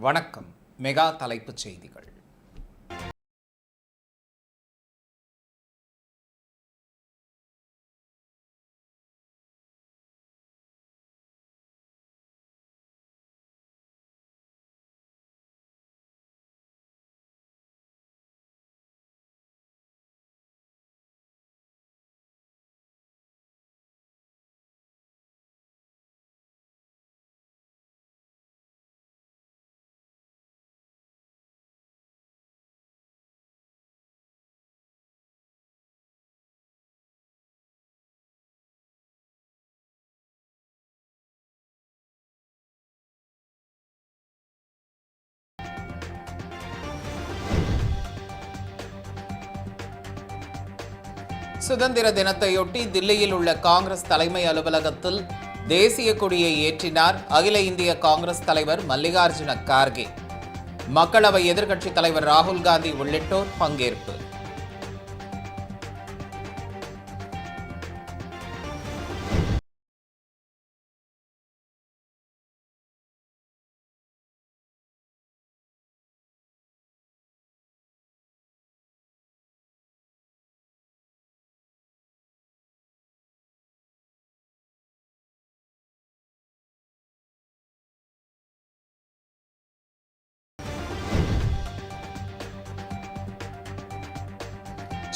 வணக்கம். மெகா தலைப்புச் செய்திகள். சுதந்திர தினத்தையொட்டி தில்லியில் உள்ள காங்கிரஸ் தலைமை அலுவலகத்தில் தேசிய கொடியை ஏற்றினார் அகில இந்திய காங்கிரஸ் தலைவர் மல்லிகார்ஜுன கார்கே. மக்களவை எதிர்க்கட்சித் தலைவர் ராகுல் காந்தி உள்ளிட்டோர் பங்கேற்பு.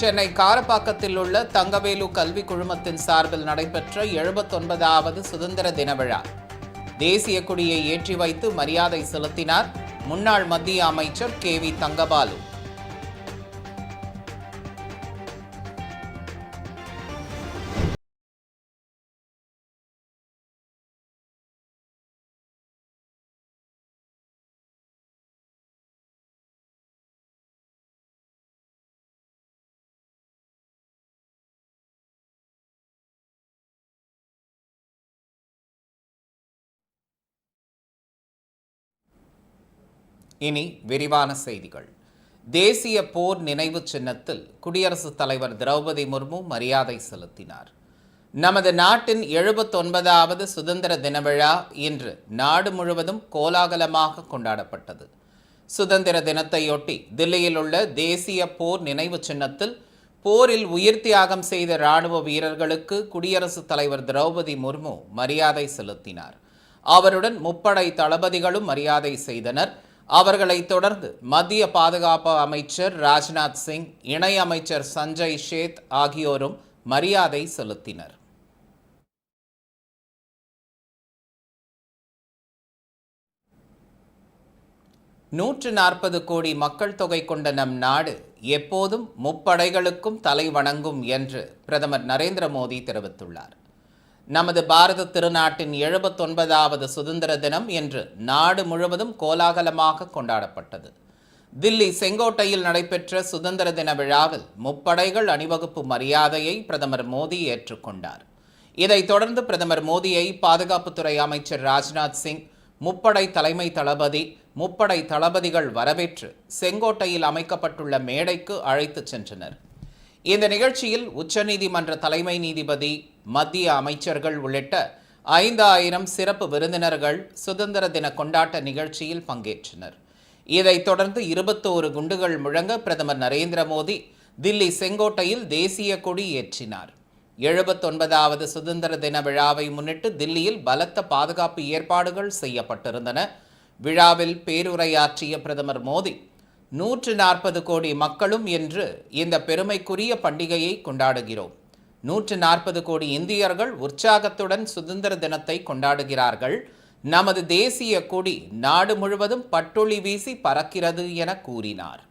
சென்னை காரப்பாக்கத்தில் உள்ள தங்கவேலு கல்வி குழுமத்தின் சார்பில் நடைபெற்ற எழுபத்தொன்பதாவது சுதந்திர தின விழா. தேசிய கொடியை ஏற்றி வைத்து மரியாதை செலுத்தினார் முன்னாள் மத்திய அமைச்சர் கே வி தங்கபாலு. இனி விரிவான செய்திகள். தேசிய போர் நினைவு சின்னத்தில் குடியரசுத் தலைவர் திரௌபதி முர்மு மரியாதை செலுத்தினார். நமது நாட்டின் எழுபத்தொன்பதாவது சுதந்திர தின விழா இன்று நாடு முழுவதும் கோலாகலமாக கொண்டாடப்பட்டது. சுதந்திர தினத்தையொட்டி தில்லியில் உள்ள தேசிய போர் நினைவு சின்னத்தில் போரில் உயிர் தியாகம் செய்த இராணுவ வீரர்களுக்கு குடியரசுத் தலைவர் திரௌபதி முர்மு மரியாதை செலுத்தினார். அவருடன் முப்படை தளபதிகளும் மரியாதை செய்தனர். அவர்களை தொடர்ந்து மத்திய பாதுகாப்பு அமைச்சர் ராஜ்நாத் சிங் இணை அமைச்சர் சஞ்சய் ஷேத் ஆகியோரும் மரியாதை செலுத்தினர். நூற்று நாற்பது கோடி மக்கள் தொகை கொண்ட நம் நாடு எப்போதும் முப்படைகளுக்கும் தலை வணங்கும் என்று பிரதமர் நரேந்திர மோடி தெரிவித்துள்ளார். நமது பாரத திருநாட்டின் எழுபத்தொன்பதாவது சுதந்திர தினம் இன்று நாடு முழுவதும் கோலாகலமாக கொண்டாடப்பட்டது. தில்லி செங்கோட்டையில் நடைபெற்ற சுதந்திர தின விழாவில் முப்படைகள் அணிவகுப்பு மரியாதையை பிரதமர் மோடி ஏற்றுக்கொண்டார். இதைத் தொடர்ந்து பிரதமர் மோடியை பாதுகாப்புத்துறை அமைச்சர் ராஜ்நாத் சிங் முப்படை தலைமை தளபதி முப்படை தளபதிகள் வரவேற்று செங்கோட்டையில் அமைக்கப்பட்டுள்ள மேடைக்கு அழைத்துச் சென்றனர். இந்த நிகழ்ச்சியில் உச்சநீதிமன்ற தலைமை நீதிபதி மத்திய அமைச்சர்கள் உள்ளிட்ட ஐந்தாயிரம் சிறப்பு விருந்தினர்கள் சுதந்திர தின கொண்டாட்ட நிகழ்ச்சியில் பங்கேற்றனர். இதைத் தொடர்ந்து இருபத்தோரு குண்டுகள் முழங்க பிரதமர் நரேந்திர மோடி தில்லி செங்கோட்டையில் தேசிய கொடி ஏற்றினார். எழுபத்தொன்பதாவது சுதந்திர தின விழாவை முன்னிட்டு தில்லியில் பலத்த பாதுகாப்பு ஏற்பாடுகள் செய்யப்பட்டிருந்தன. விழாவில் பேருரையாற்றிய பிரதமர் மோடி நூற்று நாற்பது கோடி மக்களும் என்று இந்த பெருமைக்குரிய பண்டிகையை கொண்டாடுகிறோம். நூற்று நாற்பது கோடி இந்தியர்கள் உற்சாகத்துடன் சுதந்திர தினத்தை கொண்டாடுகிறார்கள். நமது தேசிய கொடி நாடு முழுவதும் பட்டொளி வீசி பறக்கிறது என கூறினார்.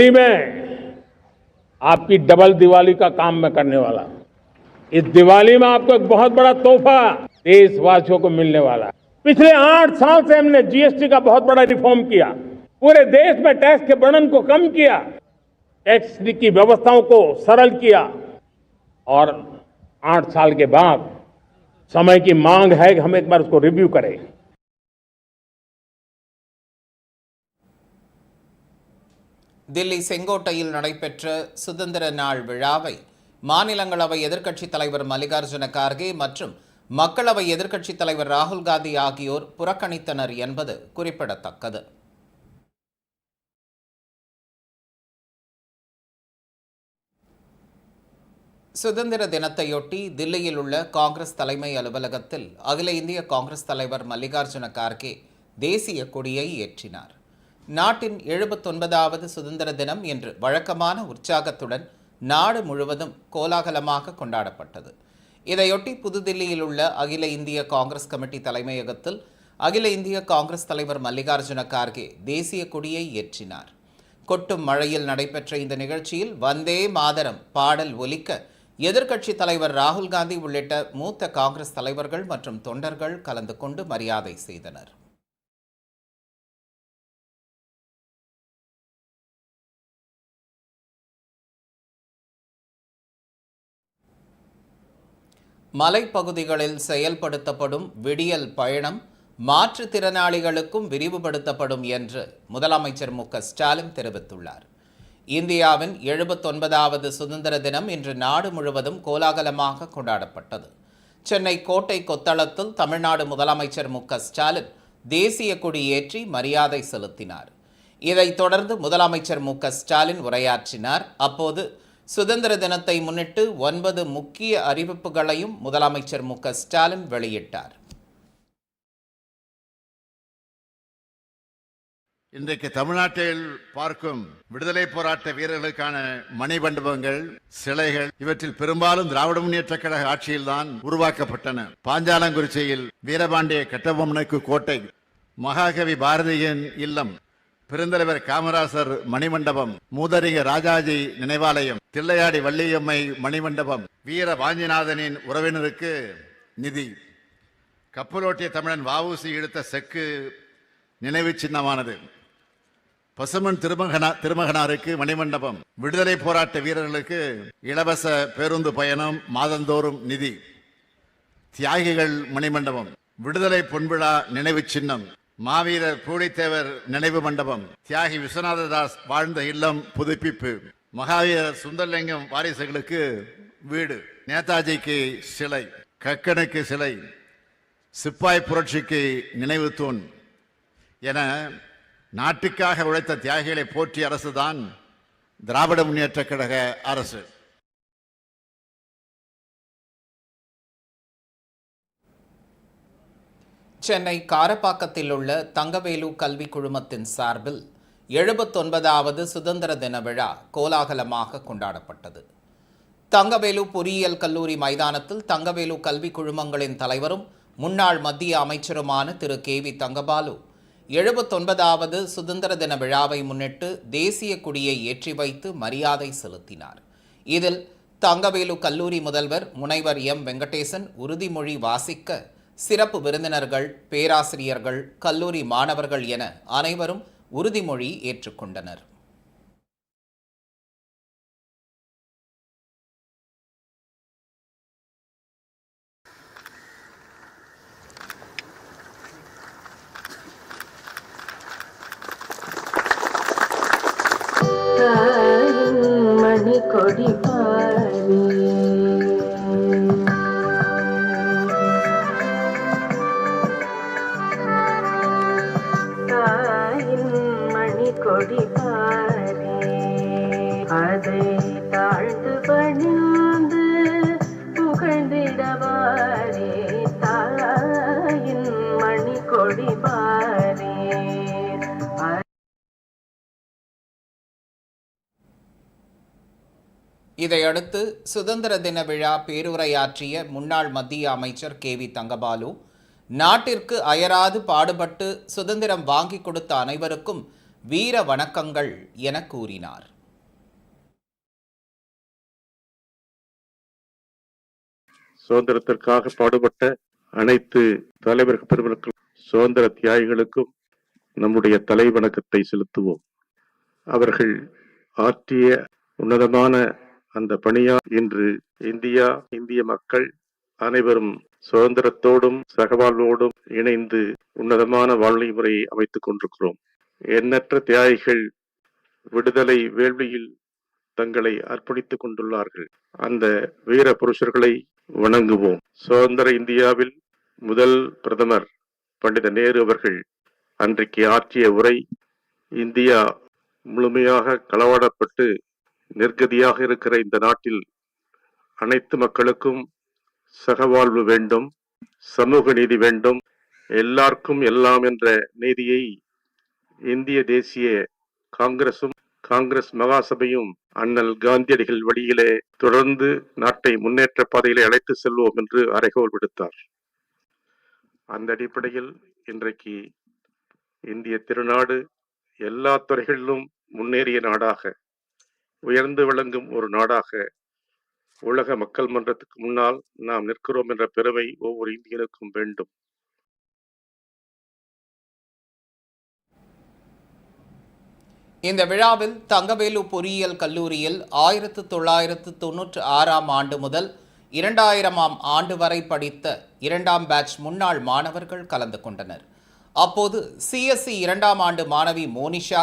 दिवाली में आपकी डबल दिवाली का काम मैं करने वाला इस दिवाली में आपको एक बहुत बड़ा तोहफा देशवासियों को मिलने वाला पिछले आठ साल से हमने जीएसटी का बहुत बड़ा रिफॉर्म किया। पूरे देश में टैक्स के बर्डन को कम किया। टैक्स की व्यवस्थाओं को सरल किया। और आठ साल के बाद समय की मांग है कि हम एक बार उसको रिव्यू करें। தில்லி செங்கோட்டையில் நடைபெற்ற சுதந்திர நாள் விழாவை மாநிலங்களவை எதிர்க்கட்சித் தலைவர் மல்லிகார்ஜுன கார்கே மற்றும் மக்களவை எதிர்க்கட்சித் தலைவர் ராகுல் காந்தி ஆகியோர் புறக்கணித்தனர் என்பது குறிப்பிடத்தக்கது. சுதந்திர தினத்தையொட்டி தில்லியில் உள்ள காங்கிரஸ் தலைமை அலுவலகத்தில் அகில இந்திய காங்கிரஸ் தலைவர் மல்லிகார்ஜுன கார்கே தேசிய கொடியை ஏற்றினார். நாட்டின் எழுபத்தொன்பதாவது சுதந்திர தினம் என்று வழக்கமான உற்சாகத்துடன் நாடு முழுவதும் கோலாகலமாக கொண்டாடப்பட்டது. இதையொட்டி புதுதில்லியில் உள்ள அகில இந்திய காங்கிரஸ் கமிட்டி தலைமையகத்தில் அகில இந்திய காங்கிரஸ் தலைவர் மல்லிகார்ஜுன கார்கே தேசிய கொடியை ஏற்றினார். கொட்டும் மழையில் நடைபெற்ற இந்த நிகழ்ச்சியில் வந்தே மாதரம் பாடல் ஒலிக்க எதிர்க்கட்சித் தலைவர் ராகுல் காந்தி உள்ளிட்ட மூத்த காங்கிரஸ் தலைவர்கள் மற்றும் தொண்டர்கள் கலந்து கொண்டு மரியாதை செய்தனர். மலைப்பகுதிகளில் செயல்படுத்தப்படும் விடியல் பயணம் மாற்றுத்திறனாளிகளுக்கும் விரிவுபடுத்தப்படும் என்று முதலமைச்சர் மு. ஸ்டாலின் தெரிவித்துள்ளார். இந்தியாவின் எழுபத்தொன்பதாவது சுதந்திர தினம் இன்று நாடு முழுவதும் கோலாகலமாக கொண்டாடப்பட்டது. சென்னை கோட்டை கொத்தளத்தில் தமிழ்நாடு முதலமைச்சர் மு. ஸ்டாலின் தேசிய கொடி ஏற்றி மரியாதை செலுத்தினார். இதைத் தொடர்ந்து முதலமைச்சர் மு. ஸ்டாலின் உரையாற்றினார். அப்போது சுதந்திர தினத்தை முன்னிட்டு ஒன்பது முக்கிய அறிவிப்புகளையும் முதலமைச்சர் மு ஸ்டாலின் வெளியிட்டார். இன்றைக்கு தமிழ்நாட்டில் பார்க்கும் விடுதலை போராட்ட வீரர்களுக்கான மணிமண்டபங்கள் சிலைகள் இவற்றில் பெரும்பாலும் திராவிட முன்னேற்ற கழக ஆட்சியில்தான் உருவாக்கப்பட்டன. பாஞ்சாலங்குறிச்சியில் வீரபாண்டிய கட்டபொம்மனுக்கு கோட்டை மகாகவி பாரதியின் இல்லம் பெருந்தலைவர் காமராசர் மணிமண்டபம் மூதறிஞர் ராஜாஜி நினைவாலயம் தில்லையாடி வள்ளியம்மை மணிமண்டபம் வீர வாஞ்சிநாதனின் உறவினருக்கு நிதி. கப்பலோட்டிய தமிழன் வாவூசி இழுத்த செக்கு நினைவு சின்னமானது. பசுமன் திருமகனா திருமகனாருக்கு மணிமண்டபம் விடுதலை போராட்ட வீரர்களுக்கு இலவச பேருந்து பயணம் மாதந்தோறும் நிதி. தியாகிகள் மணிமண்டபம் விடுதலை பொன்விழா நினைவு சின்னம். மாவீரர் பூலித்தேவர் நினைவு மண்டபம். தியாகி விஸ்வநாததாஸ் வாழ்ந்த இல்லம் புதுப்பிப்பு. மகாவீரர் சுந்தரலிங்கம் வாரிசுகளுக்கு வீடு. நேதாஜிக்கு சிலை. கக்கனுக்கு சிலை. சிப்பாய் புரட்சிக்கு நினைவு தூண். என நாட்டுக்காக உழைத்த தியாகிகளை போற்றிய அரசுதான் திராவிட முன்னேற்ற கழக அரசு. சென்னை காரப்பாக்கத்தில் உள்ள தங்கவேலு கல்வி குழுமத்தின் சார்பில் எழுபத்தொன்பதாவது சுதந்திர தின விழா கோலாகலமாக கொண்டாடப்பட்டது. தங்கவேலு பொறியியல் கல்லூரி மைதானத்தில் தங்கவேலு கல்வி குழுமங்களின் தலைவரும் முன்னாள் மத்திய அமைச்சருமான திரு. கே. வி. தங்கபாலு எழுபத்தொன்பதாவது சுதந்திர தின விழாவை முன்னிட்டு தேசிய கொடியை ஏற்றி வைத்து மரியாதை செலுத்தினார். இதில் தங்கவேலு கல்லூரி முதல்வர் முனைவர் எம். வெங்கடேசன் உறுதிமொழி வாசிக்க சிறப்பு விருந்தினர்கள் பேராசிரியர்கள் கல்லூரி மாணவர்கள் என அனைவரும் உறுதிமொழி ஏற்றுக்கொண்டனர். அதை தாழ்ந்து பணிந்து புகழ்ந்திடவாரே தாயின் இதையடுத்து சுதந்திர தின விழா பேருரையாற்றிய முன்னாள் மத்திய அமைச்சர் கே வி தங்கபாலு நாட்டிற்கு அயராது பாடுபட்டு சுதந்திரம் வாங்கி கொடுத்த அனைவருக்கும் வீர வணக்கங்கள் என கூறினார். சுதந்திரத்திற்காக பாடுபட்ட அனைத்து தலைவர்கள் பெருமக்கள் சுதந்திர தியாகிகளுக்கும் நம்முடைய தலை வணக்கத்தை செலுத்துவோம். அவர்கள் ஆற்றிய உன்னதமான அந்த பணியா? இன்று இந்தியா இந்திய மக்கள் அனைவரும் சுதந்திரத்தோடும் சகவாழ்வோடும் இணைந்து உன்னதமான வாழ்வை முறையை அமைத்துக் கொண்டிருக்கிறோம். எண்ணற்ற தியாகிகள் விடுதலை வேள்வியில் தங்களை அர்ப்பணித்துக் கொண்டுள்ளார்கள். அந்த வீர புருஷர்களை வணங்குவோம். சுதந்திர இந்தியாவில் முதல் பிரதமர் பண்டித நேரு அவர்கள் அன்றைக்கு ஆற்றிய உரை இந்தியா முழுமையாக களவாடப்பட்டு நிர்கதியாக இருக்கிற இந்த நாட்டில் அனைத்து மக்களுக்கும் சகவாழ்வு வேண்டும் சமூக நீதி வேண்டும் எல்லாருக்கும் எல்லாம் என்ற நீதியை இந்திய தேசிய காங்கிரசும் காங்கிரஸ் மகாசபையும் அண்ணல் காந்தியடிகள் வழியிலே தொடர்ந்து நாட்டை முன்னேற்ற பாதையிலே அழைத்து செல்வோம் என்று அறைகோல் விடுத்தார். அந்த அடிப்படையில் இன்றைக்கு இந்திய திருநாடு எல்லா துறைகளிலும் முன்னேறிய நாடாக உயர்ந்து விளங்கும் ஒரு நாடாக உலக மக்கள் மன்றத்துக்கு முன்னால் நாம் நிற்கிறோம் என்ற பெருமை ஒவ்வொரு இந்தியனுக்கும் வேண்டும். இந்த விழாவில் தங்கவேலு பொறியியல் கல்லூரியில் ஆயிரத்து தொள்ளாயிரத்து தொன்னூற்று ஆறாம் ஆண்டு முதல் இரண்டாயிரமாம் ஆண்டு வரை படித்த இரண்டாம் பேட்ச் முன்னாள் மாணவர்கள் கலந்து கொண்டனர். அப்போது சிஎஸ்சி இரண்டாம் ஆண்டு மாணவி மோனிஷா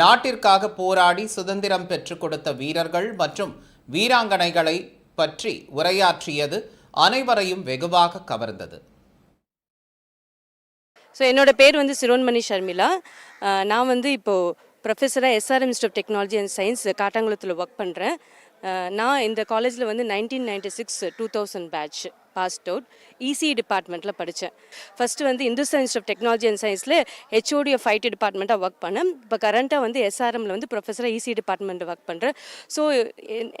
நாட்டிற்காக போராடி சுதந்திரம் பெற்றுக் கொடுத்த வீரர்கள் மற்றும் வீராங்கனைகளை பற்றி உரையாற்றியது அனைவரையும் வெகுவாக கவர்ந்தது. ஸோ என்னோட பேர் வந்து சிரோன்மணி ஷர்மிளா. நான் வந்து இப்போது ப்ரொஃபஸராக SRM of technology and science காட்டாங்குளத்தில் work பண்ணுறேன் நான் இந்த காலேஜில் வந்து nineteen ninety six two thousand batch passed out EC டிபார்ட்மெண்ட்டில் படித்தேன் ஃபஸ்ட்டு வந்து Hindustan institute of technology and சயின்ஸில் ஹெச்ஓடி ஆஃப் ஐடி டிபார்ட்மெண்ட்டாக ஒர்க் பண்ணேன். இப்போ கரண்ட்டாக வந்து எஸ்ஆர்எம்மில் வந்து ப்ரொஃபஸராக இசி டிபார்ட்மெண்ட் ஒர்க் பண்ணுறேன் ஸோ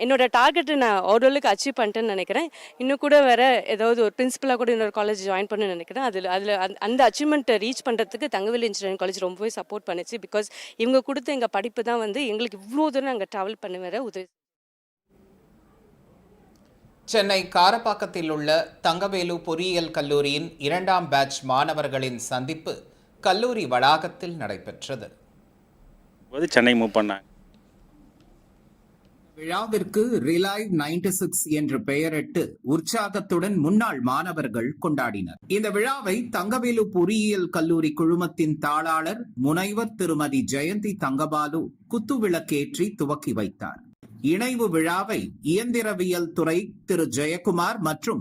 என்னோட டார்கெட்டை நான் ஓரளவுக்கு அச்சீவ் பண்ணிட்டேன்னு நினைக்கிறேன். இன்னும் கூட வேறு ஏதாவது ஒரு பிரின்சிபலாக கூட இன்னொரு காலேஜ் ஜாயின் பண்ணணும்னு நினைக்கிறேன். அதில் அதில் அந்த அச்சீவ்மெண்ட்டை ரீச் பண்ணுறதுக்கு தங்கவேல் இன்ஜினியரிங் காலேஜ் ரொம்பவே சப்போர்ட் பண்ணுச்சு. பிகாஸ் இவங்க கொடுத்த எங்கள் படிப்பு தான் வந்து எங்களுக்கு இவ்வளோ தூரம் நாங்கள் ட்ராவல் பண்ண உதவி சென்னை காரப்பாக்கத்தில் உள்ள தங்கவேலு பொறியியல் கல்லூரியின் இரண்டாம் பேட்ச் மாணவர்களின் சந்திப்பு கல்லூரி வளாகத்தில் நடைபெற்றது. போது சென்னை மூவ் பண்ணாங்க. விழாவிற்கு ரிலைவ் நைன்டி சிக்ஸ் என்று பெயரிட்டு உற்சாகத்துடன் முன்னாள் மாணவர்கள் கொண்டாடினர். இந்த விழாவை தங்கவேலு பொறியியல் கல்லூரி குழுமத்தின் தாளாளர் முனைவர் திருமதி ஜெயந்தி தங்கபாலு குத்துவிளக்கேற்றி துவக்கி வைத்தார். இணைவு விழாவை இயந்திரவியல் துறை திரு ஜெயக்குமார் மற்றும்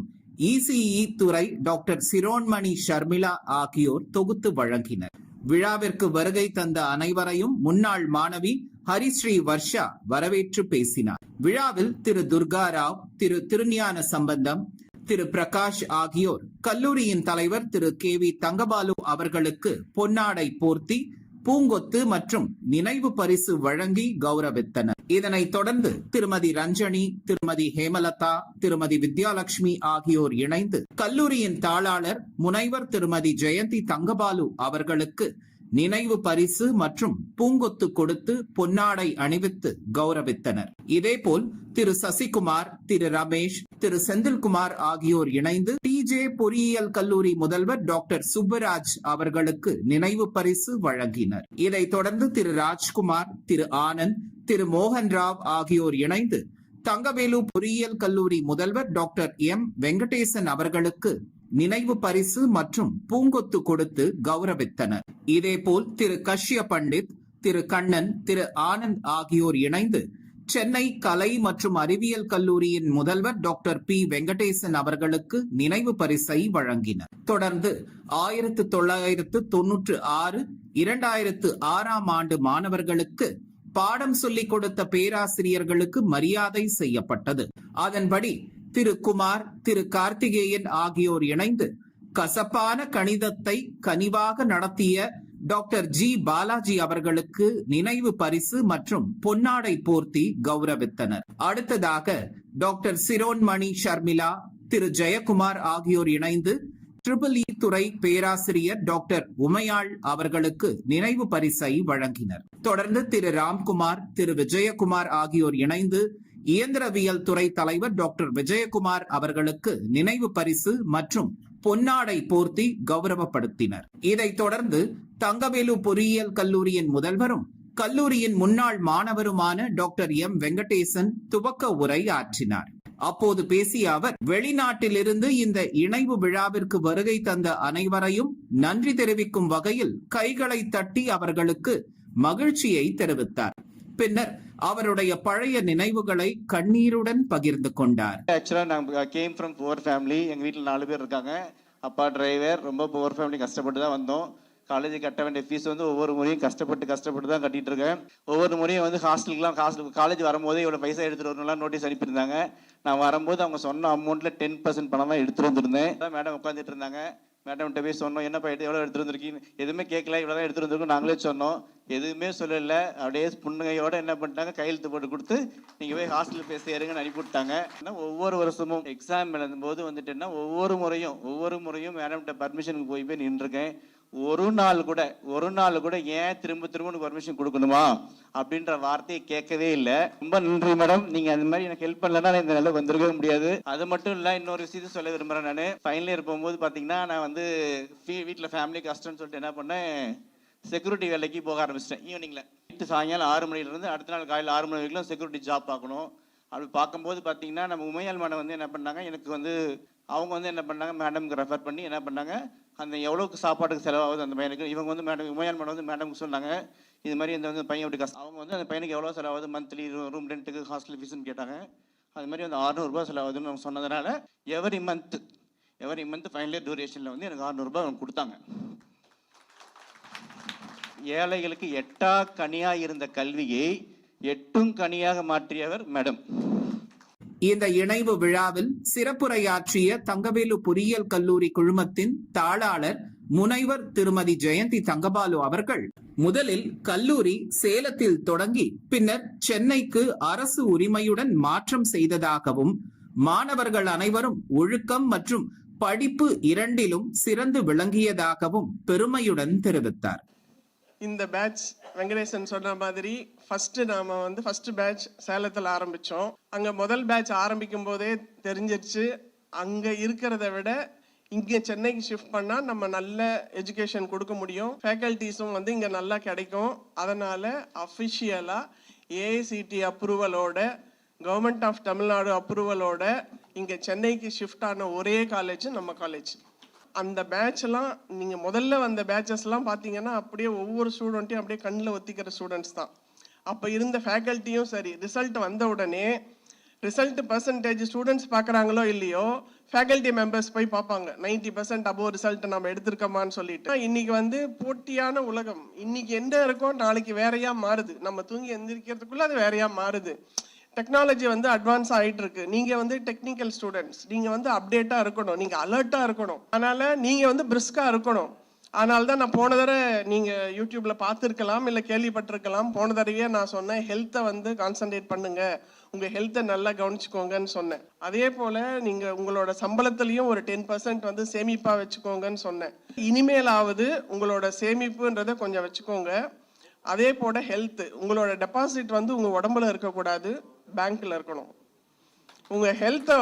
இசிஇ துறை டாக்டர் சிரோன்மணி ஷர்மிளா ஆகியோர் தொகுத்து வழங்கினர். விழாவிற்கு வருகை தந்த அனைவரையும் முன்னாள் மாணவி ஹரிஸ்ரீ வர்ஷா வரவேற்று பேசினார். விழாவில் திரு துர்கா ராவ் திரு திருஞான சம்பந்தம் திரு பிரகாஷ் ஆகியோர் கல்லூரியின் தலைவர் திரு கே வி தங்கபாலு அவர்களுக்கு பொன்னாடை போர்த்தி பூங்கொத்து மற்றும் நினைவு பரிசு வழங்கி கௌரவித்தனர். இதனைத் தொடர்ந்து திருமதி ரஞ்சனி திருமதி ஹேமலதா திருமதி வித்யாலட்சுமி ஆகியோர் இணைந்து கல்லூரியின் தாளாளர் முனைவர் திருமதி ஜெயந்தி தங்கபாலு அவர்களுக்கு நினைவு பரிசு மற்றும் பூங்கொத்து கொடுத்து பொன்னாடை அணிவித்து கௌரவித்தனர். இதேபோல் திரு சசிகுமார் திரு ரமேஷ் திரு செந்தில்குமார் ஆகியோர் இணைந்து டிஜே பொறியியல் கல்லூரி முதல்வர் டாக்டர் சுப்பராஜ் அவர்களுக்கு நினைவு பரிசு வழங்கினர். இதைத் தொடர்ந்து திரு ராஜ்குமார் திரு ஆனந்த் திரு மோகன் ராவ் ஆகியோர் இணைந்து தங்கவேலு பொறியியல் கல்லூரி முதல்வர் டாக்டர் எம் வெங்கடேசன் அவர்களுக்கு நினைவு பரிசு மற்றும் பூங்கொத்து கொடுத்து கௌரவித்தனர். இதேபோல் திரு கஷ்ய பண்டித் திரு கண்ணன் திரு ஆனந்த் ஆகியோர் இணைந்து சென்னை கலை மற்றும் அறிவியல் கல்லூரியின் முதல்வர் டாக்டர் பி. வெங்கடேசன் அவர்களுக்கு நினைவு பரிசை வழங்கினர். தொடர்ந்து ஆயிரத்து தொள்ளாயிரத்து தொன்னூற்று ஆறு இரண்டாயிரத்து ஆறாம் ஆண்டு மாணவர்களுக்கு பாடம் சொல்லிக் கொடுத்த பேராசிரியர்களுக்கு மரியாதை செய்யப்பட்டது. அதன்படி திரு குமார் திரு கார்த்திகேயன் ஆகியோர் இணைந்து கசப்பான கணிதத்தை கனிவாக நடத்திய டாக்டர் ஜி பாலாஜி அவர்களுக்கு நினைவு பரிசு மற்றும் பொன்னாடை போர்த்தி கௌரவித்தனர். அடுத்ததாக டாக்டர் சிரோன்மணி ஷர்மிளா திரு ஜெயக்குமார் ஆகியோர் இணைந்து ட்ரிபிள் இ துறை பேராசிரியர் டாக்டர் உமையாள் அவர்களுக்கு நினைவு பரிசை வழங்கினர். தொடர்ந்து திரு ராம்குமார் திரு விஜயகுமார் ஆகியோர் இணைந்து இயந்திரவியல் துறை தலைவர் டாக்டர் விஜயகுமார் அவர்களுக்கு நினைவு பரிசு மற்றும் பொன்னாடை போர்த்தி கௌரவப்படுத்தினர். இதைத் தொடர்ந்து தங்கவேலு பொறியியல் கல்லூரியின் முதல்வரும் கல்லூரியின் முன்னாள் மாணவருமான டாக்டர் எம். வெங்கடேசன் துவக்க உரை ஆற்றினார். அப்போது பேசிய அவர் வெளிநாட்டிலிருந்து இந்த இணைவு விழாவிற்கு வருகை தந்த அனைவரையும் நன்றி தெரிவிக்கும் வகையில் கைகளை தட்டி அவர்களுக்கு மகிழ்ச்சியை தெரிவித்தார். பின்னர் அவருடைய பழைய நினைவுகளை கண்ணீருடன் பகிர்ந்து கொண்டார். ஆக்சுவலாக நாங்கள் கேம் ஃப்ரம் புவர் ஃபேமிலி எங்கள் வீட்டில் நாலு பேர் இருக்காங்க. அப்பா டிரைவர் ரொம்ப புவர் ஃபேமிலி கஷ்டப்பட்டு தான் வந்தோம். காலேஜ் கட்ட வேண்டிய ஃபீஸ் வந்து ஒவ்வொரு முறையும் கஷ்டப்பட்டு கஷ்டப்பட்டு தான் கட்டிட்டு இருக்கேன். ஒவ்வொரு முறையும் வந்து ஹாஸ்டலுக்குலாம் ஹாஸ்டல் காலேஜ் வரும்போதே இவ்வளோ பைசா எடுத்துகிட்டு வரணும்லாம் நோட்டீஸ் அனுப்பியிருந்தாங்க. நான் வரும்போது அவங்க சொன்ன அமௌண்ட்டில் டென் பர்சன்ட் பணம் தான் எடுத்துகிட்டு வந்திருந்தேன். மேடம் உட்காந்துட்டு இருந்தாங்க. மேடம்கிட்ட போய் சொன்னோம் என்னப்பா எடுத்து எவ்வளோ எடுத்துகிட்டு வந்திருக்கீங்க? எதுவுமே கேட்கல இவ்வளோ தான் எடுத்துகிட்டு வந்திருக்கோம் நாங்களே சொன்னோம். எதுவுமே சொல்லலை. அப்படியே புண்ணுகையோட என்ன பண்ணிட்டாங்க கையெழுத்து போட்டு கொடுத்து நீங்கள் போய் ஹாஸ்டலில் போய் சேருங்கன்னு அனுப்பி விட்டாங்க. ஏன்னா ஒவ்வொரு வருஷமும் எக்ஸாம் எழுதும்போது வந்துட்டுன்னா ஒவ்வொரு முறையும் ஒவ்வொரு முறையும் மேடம்கிட்ட பர்மிஷனுக்கு போய் போய் நின்றுருக்கேன். ஒரு நாள் கூட ஒரு நாள் கூட ஏன் திரும்ப திரும்ப உனக்கு பர்மிஷன் கொடுக்கணுமா? அப்படின்ற வார்த்தையை கேட்கவே இல்லை. ரொம்ப நன்றி மேடம் நீங்க அந்த மாதிரி எனக்கு ஹெல்ப் பண்ணலன்னா இந்த நிலை வந்திருக்கவே முடியாது. அது மட்டும் இல்லை இன்னொரு விஷயத்தை சொல்ல விரும்புறேன் நான். ஃபைனல் இயர் போகும்போது பார்த்தீங்கன்னா நான் வந்து ஃபீ- ஃபேமிலி கஷ்டம்னு சொல்லிட்டு என்ன பண்ணேன்? செக்யூரிட்டி வேலைக்கு போக ஆரம்பிச்சிட்டேன். ஈவினிங்ல நைட்டு சாயங்காலம் ஆறு மணிலேருந்து அடுத்த நாள் காலையில் ஆறு மணி வரைக்கும் செக்யூரிட்டி ஜாப் பார்க்கணும். அப்படி பார்க்கும்போது பார்த்தீங்கன்னா நம்ம உமையால் மேடம் வந்து என்ன பண்ணாங்க எனக்கு வந்து அவங்க வந்து என்ன பண்ணாங்க மேடமுக்கு ரெஃபர் பண்ணி என்ன பண்ணாங்க அந்த எவ்வளோக்கு சாப்பாட்டுக்கு செலவாகுது அந்த பையனுக்கு இவங்க வந்து மேடம் உமையால் மேடம் வந்து மேடமுக்கு சொன்னாங்க இது மாதிரி இந்த வந்து பையன் இப்படி காசு அவங்க வந்து அந்த பையனுக்கு எவ்வளோ செலவாகுது மந்த்லி ரூம் ரெண்ட்டுக்கு ஹாஸ்டல் ஃபீஸ்னு கேட்டாங்க. அது மாதிரி வந்து 600 செலவாகுதுன்னு அவங்க சொன்னதுனால every month every month final year டூரேஷனில் வந்து எனக்கு 600 அவங்க கொடுத்தாங்க. ஏழைகளுக்கு எட்டா கனியாக இருந்த கல்வியை எட்டும் கனியாக மாற்றியவர் மேடம். இந்த இணைவு விழாவில் சிறப்புரையாற்றிய தங்கவேலு பொறியியல் கல்லூரி குழுமத்தின் தாளாளர் முனைவர் திருமதி ஜெயந்தி தங்கபாலு அவர்கள் முதலில் கல்லூரி சேலத்தில் தொடங்கி பின்னர் சென்னைக்கு அரசு உரிமையுடன் மாற்றம் செய்ததாகவும் மாணவர்கள் அனைவரும் ஒழுக்கம் மற்றும் படிப்பு இரண்டிலும் சிறந்து விளங்கியதாகவும் பெருமையுடன் தெரிவித்தார். இந்த பேட்ச் வெங்கடேசன் சொன்ன மாதிரி ஃபஸ்ட்டு நாம் வந்து ஃபஸ்ட்டு பேட்ச் சேலத்தில் ஆரம்பித்தோம் அங்கே முதல் பேட்ச் ஆரம்பிக்கும் போதே தெரிஞ்சிருச்சு. அங்கே இருக்கிறத விட இங்கே சென்னைக்கு ஷிஃப்ட் பண்ணால் நம்ம நல்ல எஜுகேஷன் கொடுக்க முடியும். ஃபேக்கல்டிஸும் வந்து இங்கே நல்லா கிடைக்கும். அதனால் அஃபிஷியலாக ஏஐசிடி அப்ரூவலோட கவர்மெண்ட் ஆஃப் தமிழ்நாடு அப்ரூவலோட இங்கே சென்னைக்கு ஷிஃப்ட் ஆன ஒரே காலேஜ் நம்ம காலேஜ் அந்த பேட்ச்லாம் நீங்கள் முதல்ல வந்த பேட்சஸ்லாம் பார்த்தீங்கன்னா அப்படியே ஒவ்வொரு ஸ்டூடெண்ட்டையும் அப்படியே கண்ணில் ஒத்திக்கிற ஸ்டூடெண்ட்ஸ் தான். அப்போ இருந்த ஃபேக்கல்ட்டியும் சரி ரிசல்ட் வந்த உடனே ரிசல்ட் பர்சன்டேஜ் ஸ்டூடெண்ட்ஸ் பார்க்குறாங்களோ இல்லையோ ஃபேக்கல்ட்டி மெம்பர்ஸ் போய் பார்ப்பாங்க நைன்டி பர்சன்ட் அபோவ் ரிசல்ட் நம்ம எடுத்திருக்கோமான்னு சொல்லிட்டு. இன்னைக்கு வந்து போட்டியான உலகம். இன்னைக்கு எந்த இருக்கோ நாளைக்கு வேறையா மாறுது. நம்ம தூங்கி எந்திரிக்கிறதுக்குள்ள அது வேறையா மாறுது. டெக்னாலஜி வந்து அட்வான்ஸ் ஆகிட்டு இருக்கு நீங்கள் வந்து டெக்னிக்கல் ஸ்டூடெண்ட்ஸ் நீங்கள் வந்து அப்டேட்டாக இருக்கணும். நீங்கள் அலர்ட்டாக இருக்கணும். அதனால் நீங்கள் வந்து பிரிஸ்காக இருக்கணும். அதனால தான் நான் போன தடவை நீங்கள் யூடியூப்பில் பார்த்துருக்கலாம் இல்லை கேள்விப்பட்டிருக்கலாம். போன தடவையே நான் சொன்னேன் ஹெல்த்தை வந்து கான்சென்ட்ரேட் பண்ணுங்க. உங்கள் ஹெல்த்தை நல்லா கவனிச்சுக்கோங்கன்னு சொன்னேன். அதே போல் நீங்கள் உங்களோட சம்பளத்துலேயும் ஒரு டென் பர்சன்ட் வந்து சேமிப்பாக வச்சுக்கோங்கன்னு சொன்னேன். இனிமேலாவது உங்களோட சேமிப்புன்றதை கொஞ்சம் வச்சுக்கோங்க. அதே போல் ஹெல்த்து உங்களோட டெபாசிட் வந்து உங்கள் உடம்புல இருக்கக்கூடாது. பேங்க்ல இருக்கணும். உங்க ஹெல்த்தை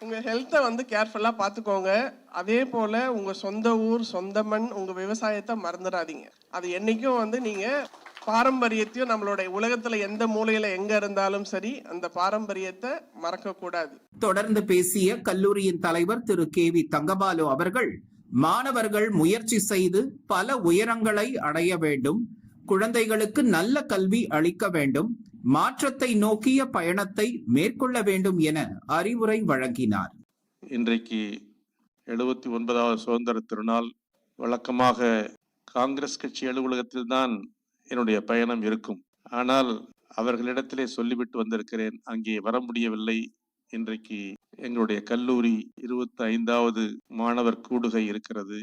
உங்க ஹெல்த்தை வந்து கேர்ஃபுல்லா பார்த்துக்கோங்க அதே போல உங்க சொந்த ஊர் சொந்த மண் உங்க விவசாயத்தை மறந்துடாதீங்க. அது என்னைக்கும் வந்து நீங்க பாரம்பரியத்தையும் நம்மளுடைய உலகத்துல எந்த மூலையில எங்க இருந்தாலும் சரி அந்த பாரம்பரியத்தை மறக்க கூடாது தொடர்ந்து பேசிய கல்லூரியின் தலைவர் திரு. கே. வி. தங்கபாலு அவர்கள் மாணவர்கள் முயற்சி செய்து பல உயரங்களை அடைய வேண்டும். குழந்தைகளுக்கு நல்ல கல்வி அளிக்க வேண்டும் மாற்றத்தை நோக்கிய பயணத்தை மேற்கொள்ள வேண்டும் என அறிவுரை வழங்கினார். இன்றைக்கு எழுபத்தி ஒன்பதாவது சுதந்திர திருநாள். வழக்கமாக காங்கிரஸ் கட்சி அலுவலகத்தில் தான் என்னுடைய பயணம் இருக்கும். ஆனால் அவர்களிடத்திலே சொல்லிவிட்டு வந்திருக்கிறேன் அங்கே வர முடியவில்லை. இன்றைக்கு எங்களுடைய கல்லூரி இருபத்தி ஐந்தாவது மாணவர் கூடுகை இருக்கிறது.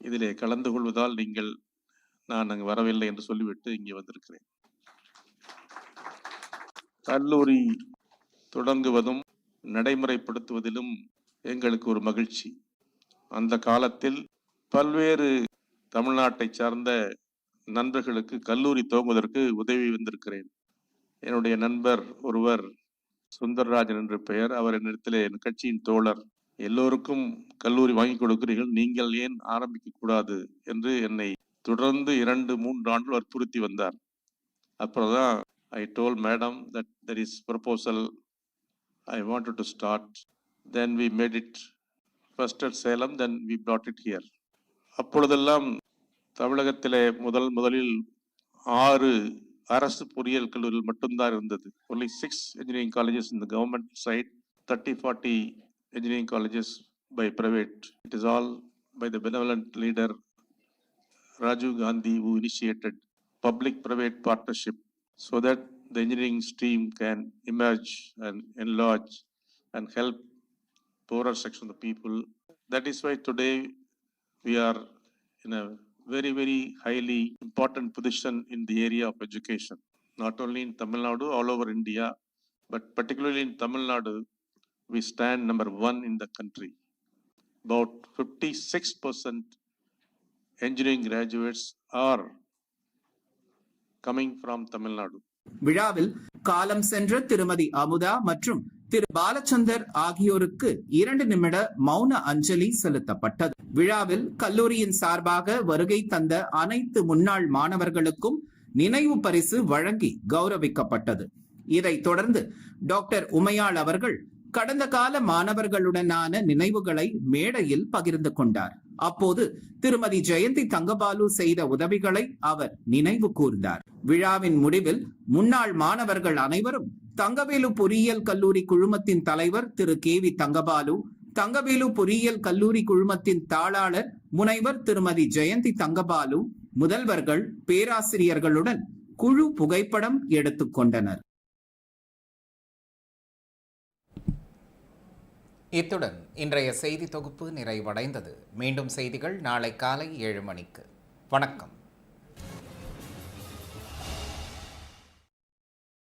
இதிலே கலந்து கொள்வதால் நீங்கள் நான் அங்கு வரவில்லை என்று சொல்லிவிட்டு இங்கே வந்திருக்கிறேன். கல்லூரி தொடங்குவதும் நடைமுறைப்படுத்துவதிலும் எங்களுக்கு ஒரு மகிழ்ச்சி. அந்த காலத்தில் பல்வேறு தமிழ்நாட்டை சார்ந்த நண்பர்களுக்கு கல்லூரி துவங்குவதற்கு உதவி வந்திருக்கிறேன். என்னுடைய நண்பர் ஒருவர் சுந்தரராஜன் என்று பெயர். அவர் என்னிடத்திலே என் கட்சியின் தோழர். எல்லோருக்கும் கல்லூரி வாங்கி கொடுக்கிறீர்கள். நீங்கள் ஏன் ஆரம்பிக்க கூடாது என்று என்னை தொடர்ந்து இரண்டு மூன்று ஆண்டுகள் வற்புறுத்தி வந்தார். அப்புறம் தான் I told madam that there is proposal I want to start then we made it first at Salem then we brought it here அப்பொழுதெல்லாம் தமிழகத்திலே முதல் முதலில் ஆறு அரசு பொறியியல் கல்லூரிகள் மட்டும்தான் இருந்தது. ஒன்லி சிக்ஸ் இன்ஜினியரிங் காலேஜஸ் இந்த government side thirty forty engineering colleges by private it is all by the benevolent leader Rajiv Gandhi who initiated public private partnership so that the engineering stream can emerge and enlarge and help poorer section of the people that is why today we are in a very, very highly important position in the area of education, not only in Tamil Nadu, all over India, but particularly in Tamil Nadu, we stand number one in the country. About fifty-six percent engineering graduates are coming from Tamil Nadu. விழாவில் காலம் சென்ற திருமதி அமுதா மற்றும் திரு பாலச்சந்தர் ஆகியோருக்கு இரண்டு நிமிட மௌன அஞ்சலி செலுத்தப்பட்டது விழாவில் கல்லூரியின் சார்பாக வருகை தந்த அனைத்து முன்னாள் மாணவர்களுக்கும் நினைவு பரிசு வழங்கி கௌரவிக்கப்பட்டது இதைத் தொடர்ந்து டாக்டர் உமையாள் அவர்கள் கடந்த கால மாணவர்களுடனான நினைவுகளை மேடையில் பகிர்ந்து கொண்டார். அப்போது திருமதி ஜெயந்தி தங்கபாலு செய்த உதவிகளை அவர் நினைவு கூர்ந்தார். விழாவின் முடிவில் முன்னாள் மாணவர்கள் அனைவரும் தங்கவேலு பொறியியல் கல்லூரி குழுமத்தின் தலைவர் திரு கே வி தங்கபாலு தங்கவேலு பொறியியல் கல்லூரி குழுமத்தின் தாளாளர் முனைவர் திருமதி ஜெயந்தி தங்கபாலு முதல்வர்கள் பேராசிரியர்களுடன் குழு புகைப்படம் எடுத்துக்கொண்டனர் இத்துடன் இன்றைய செய்தி தொகுப்பு நிறைவடைந்தது. மீண்டும் செய்திகள் நாளை காலை ஏழு மணிக்கு. வணக்கம்.